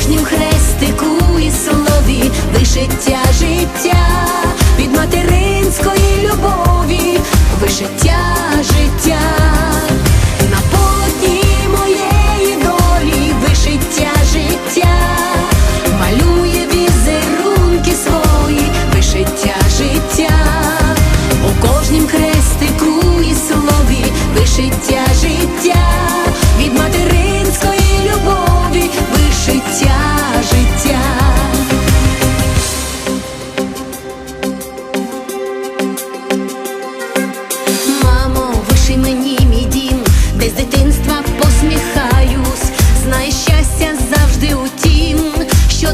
кожнім хрестику і слові вишиття життя від материнської любові, вишиття.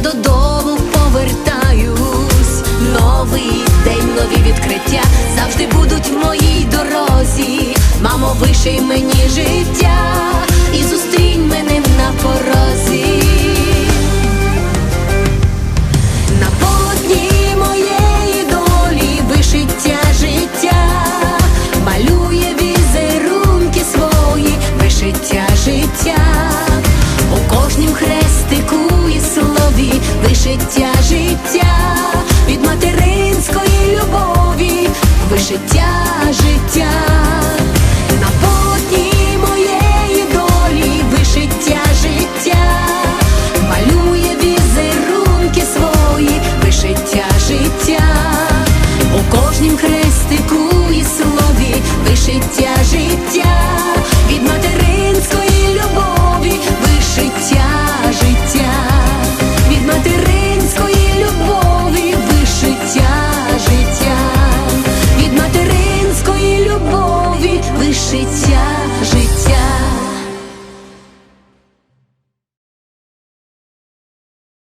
додому повертаюсь, новий день, нові відкриття завжди будуть в моїй дорозі. Мамо, виший мені життя. життя, життя від материнської любові, вишиття. Шить